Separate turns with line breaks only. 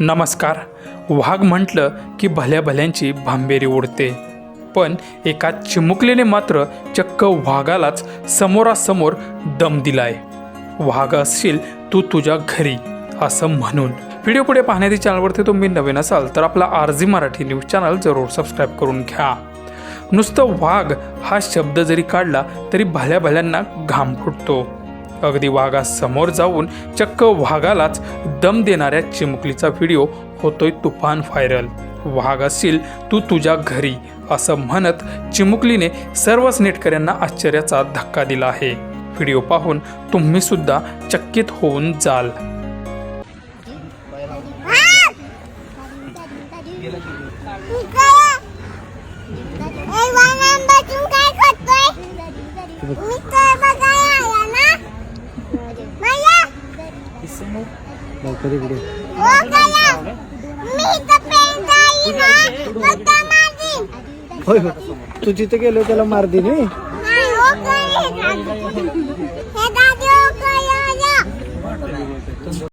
नमस्कार. वाघ म्हटलं की भल्या भल्यांची भांबेरी उडते. पण एका चिमुकलेने मात्र चक्क वाघालाच समोरासमोर दम दिलाय. वाघ असशील तू तुझ्या घरी असं म्हणून. व्हिडिओ पुढे पाहण्याची चॅनलवरती तुम्ही नवीन असाल तर आपला R G Marathi news channel जरूर सबस्क्राईब करून घ्या. नुसतं वाघ हा शब्द जरी काढला तरी भल्या भल्यांना घाम फुटतो. अगदी वाघासमोर जाऊन चक्क वाघालाच दम देणाऱ्या चिमुकलीचा व्हिडिओ होतोय तुफान व्हायरल. वाघ असशील तू तुझ्या घरी असं म्हणत चिमुकलीने सर्वच नेटकऱ्यांना आश्चर्याचा धक्का दिला आहे. व्हिडिओ पाहून तुम्ही सुद्धा चकित होऊन जाल.
ए वांगण बसून काय करतोय? मी
लवकर इकडे. होय हो तू जिथे गेलो त्याला मार दे नाही
नाही ओ करे